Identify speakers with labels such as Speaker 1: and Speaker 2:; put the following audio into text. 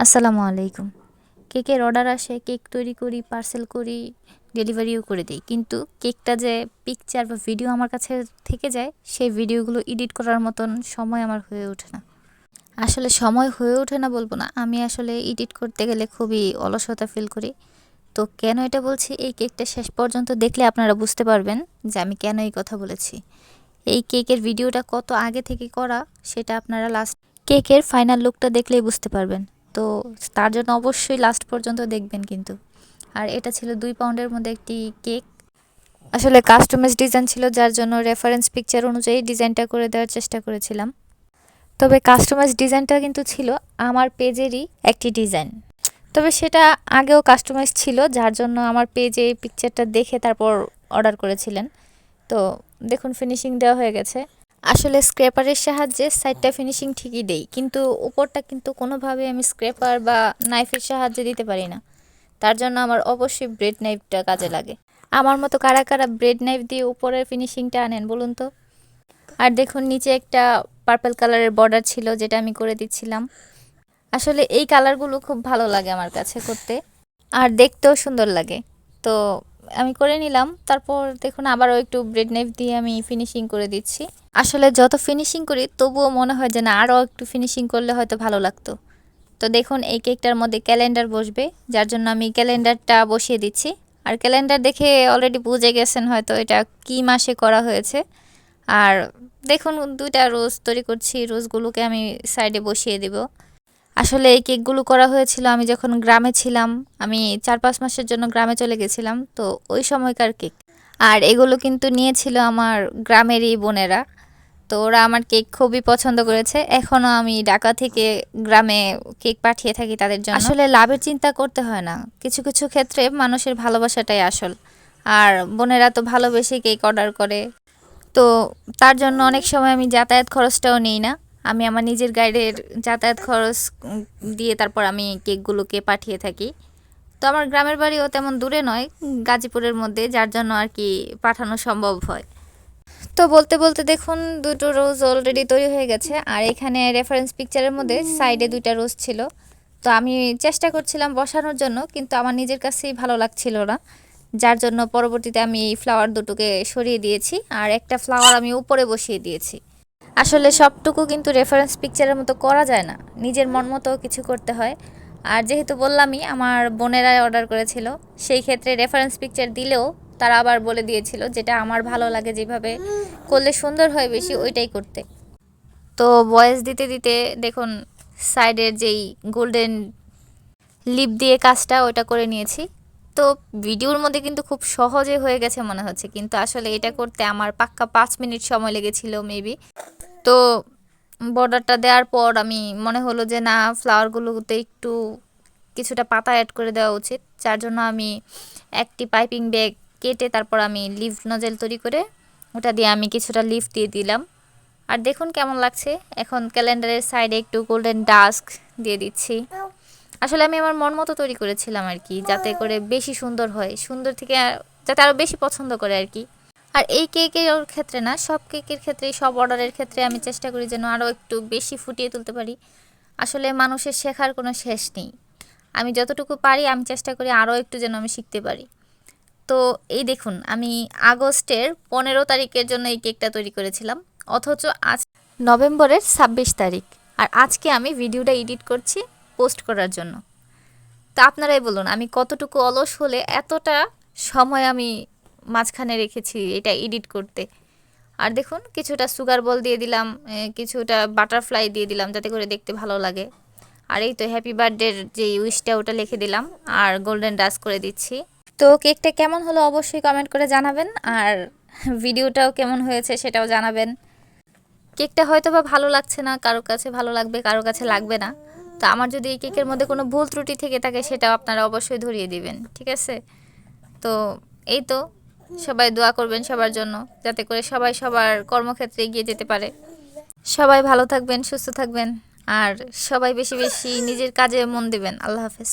Speaker 1: আসসালামু আলাইকুম। কেকের অর্ডার আসে, কেক তৈরি করি, পার্সেল করি, ডেলিভারিও করে দিই। কিন্তু কেকটা যে পিকচার বা ভিডিও আমার কাছে থেকে যায়, সেই ভিডিওগুলো এডিট করার মতন সময় আমার হয়ে ওঠে না। আসলে সময় হয়ে ওঠে না বলব না, আমি আসলে এডিট করতে গেলে খুবই অলসতা ফিল করি। তো কেন এটা বলছি? এই কেকটা শেষ পর্যন্ত দেখলে আপনারা বুঝতে পারবেন যে আমি কেন এই কথা বলেছি। এই কেকের ভিডিওটা কত আগে থেকে করা, সেটা আপনারা লাস্ট কেকের ফাইনাল লুকটা দেখলেই বুঝতে পারবেন। তো তার জন্য অবশ্যই লাস্ট পর্যন্ত দেখবেন কিন্তু। আর এটা ছিল দুই পাউন্ডের মধ্যে একটি কেক। আসলে কাস্টমাইজ ডিজাইন ছিল, যার জন্য রেফারেন্স পিকচার অনুযায়ী ডিজাইনটা করে দেওয়ার চেষ্টা করেছিলাম। তবে কাস্টমাইজ ডিজাইনটা কিন্তু ছিল আমার পেজেরই একটি ডিজাইন তবে সেটা আগেও কাস্টমাইজ ছিল, যার জন্য আমার পেজে এই পিকচারটা দেখে তারপর অর্ডার করেছিলেন। তো দেখুন ফিনিশিং দেওয়া হয়ে গেছে। আসলে স্ক্র্যাপারের সাহায্যে সাইডটা ফিনিশিং ঠিকই দেই। কিন্তু উপরটা কিন্তু কোনোভাবে আমি স্ক্র্যাপার বা নাইফের সাহায্যে দিতে পারি না। তার জন্য আমার অবশ্যই ব্রেড নাইফটা কাজে লাগে। আমার মতো কারা কারা ব্রেড নাইফ দিয়ে উপরের ফিনিশিংটা আনেন বলুন তো? আর দেখুন, নিচে একটা পার্পল কালারের বর্ডার ছিল, যেটা আমি করে দিচ্ছিলাম। আসলে এই কালারগুলো খুব ভালো লাগে আমার কাছে করতে। আর দেখতেও সুন্দর লাগে। তো আমি করে নিলাম। তারপর দেখুন, আবারও একটু ব্রেড নাইফ দিয়ে আমি ফিনিশিং করে দিচ্ছি। আসলে যত ফিনিশিং করি, তবুও মনে হয় যে না আরও একটু ফিনিশিং করলে হয়তো ভালো লাগতো। তো দেখুন, এই কেকটার মধ্যে ক্যালেন্ডার বসবে, যার জন্য আমি ক্যালেন্ডারটা বসিয়ে দিচ্ছি। আর ক্যালেন্ডার দেখে অলরেডি বুঝে গেছেন হয়তো এটা কি মাসে করা হয়েছে। আর দেখুন, দুইটা রোজ তৈরি করছি, রোজগুলোকে আমি সাইডে বসিয়ে দেব। আসলে এই কেকগুলো করা হয়েছিল, আমি যখন গ্রামে ছিলাম, আমি চার পাঁচ মাসের জন্য গ্রামে চলে গেছিলাম, তো ওই সময়কার কেক। আর এগুলো কিন্তু নিয়েছিল আমার গ্রামেরই বোনেরা। তো ওরা আমার কেক খুবই পছন্দ করেছে। এখনও আমি ঢাকা থেকে গ্রামে কেক পাঠিয়ে থাকি তাদের জন্য। আসলে লাভের চিন্তা করতে হয় না। কিছু কিছু ক্ষেত্রে মানুষের ভালোবাসাটাই আসল। আর বোনেরা তো ভালোবেসে কেক অর্ডার করে। তো তার জন্য অনেক সময় আমি যাতায়াত খরচটাও নিই না। আমি আমার নিজের গাইডের যাতায়াত খরচ দিয়ে তারপর আমি কেকগুলোকে পাঠিয়ে থাকি। তো আমার গ্রামের বাড়িও তেমন দূরে নয়, গাজীপুরের মধ্যে, যার জন্য আর কি পাঠানো সম্ভব হয়। তো বলতে বলতে দেখুন, দুটো রোজ অলরেডি তৈরি হয়ে গেছে। আর এখানে রেফারেন্স পিকচারের মধ্যে সাইডে দুইটা রোজ ছিল। তো আমি চেষ্টা করছিলাম বসানোর জন্য, কিন্তু আমার নিজের কাছেই ভালো লাগছিল না। যার জন্য পরবর্তীতে আমি এই ফ্লাওয়ার দুটোকে সরিয়ে দিয়েছি, আর একটা ফ্লাওয়ার আমি উপরে বসিয়ে দিয়েছি। আসলে সবটুকু কিন্তু রেফারেন্স পিকচারের মতো করা যায় না। নিজের মন মতো কিছু করতে হয়। আর যেহেতু বললামই, আমার বোনেরা অর্ডার করেছিল, সেই ক্ষেত্রে রেফারেন্স পিকচার দিলেও তারা আবার বলে দিয়েছিল যেটা আমার ভালো লাগে যেভাবে করলে সুন্দর হয় বেশি, ওইটাই করতে। তো ভয়েস দিতে দিতে দেখুন সাইডের যেই গোল্ডেন লিপ দিয়ে কাজটা ওটা করে নিয়েছি। তো ভিডিওর মধ্যে কিন্তু খুব সহজে হয়ে গেছে মনে হচ্ছে, কিন্তু আসলে এটা করতে আমার পাক্কা পাঁচ মিনিট সময় লেগেছিল মেবি তো বর্ডারটা দেওয়ার পর আমি মনে হলো যে না ফ্লাওয়ারগুলোতে একটু কিছুটা পাতা অ্যাড করে দেওয়া উচিত। যার জন্য আমি একটি পাইপিং ব্যাগ কেটে তারপর আমি লিফ নজেল তৈরি করে ওটা দিয়ে আমি কিছুটা লিফ দিয়ে দিলাম। আর দেখুন কেমন লাগছে। এখন ক্যালেন্ডারের সাইডে একটু গোল্ডেন ডাস্ক দিয়ে দিচ্ছি। আসলে আমি আমার মন মতো তৈরি করেছিলাম আর কি, যাতে করে বেশি সুন্দর হয়, সুন্দর থেকে যাতে আরও বেশি পছন্দ করে আর কি। আর এই কেকের ক্ষেত্রে না, সব কেকের ক্ষেত্রে সব অর্ডারের ক্ষেত্রে আমি চেষ্টা করি যেন আরও একটু বেশি ফুটিয়ে তুলতে পারি। আসলে মানুষের শেখার কোনো শেষ নেই। আমি যতটুকু পারি, আমি চেষ্টা করি আরও একটু যেন আমি শিখতে পারি। তো এই দেখুন, আমি আগস্টের পনেরো তারিখের জন্য এই কেকটা তৈরি করেছিলাম। অথচ আজ নভেম্বরের ছাব্বিশ তারিখ। আর আজকে আমি ভিডিওটা এডিট করছি পোস্ট করার জন্য। তা আপনারাই বলুন, আমি কতটুকু অলস হলে এতটা সময় আমি মাঝখানে রেখেছি এটা এডিট করতে। আর দেখুন, কিছুটা সুগার বল দিয়ে দিলাম কিছুটা বাটারফ্লাই দিয়ে দিলাম যাতে করে দেখতে ভালো লাগে। আর এই তো হ্যাপি বার্থডের যে উইশটা ওটা লিখে দিলাম, আর গোল্ডেন ডাস করে দিচ্ছি। তো কেকটা কেমন হলো অবশ্যই কমেন্ট করে জানাবেন, আর ভিডিওটাও কেমন হয়েছে সেটাও জানাবেন। কেকটা হয়তো বা ভালো লাগছে না, কারও কাছে ভালো লাগবে, কারও কাছে লাগবে না। তো আমার যদি এই কেকের মধ্যে কোনো ভুল ত্রুটি থেকে থাকে সেটাও আপনারা অবশ্যই ধরিয়ে দিবেন, ঠিক আছে? তো এই তো, সবাই দোয়া করবেন সবার জন্য, যাতে করে সবাই সবার কর্মক্ষেত্রে এগিয়ে যেতে পারে। সবাই ভালো থাকবেন, সুস্থ থাকবেন, আর সবাই বেশি বেশি নিজের কাজে মন দেবেন। আল্লাহ হাফেজ।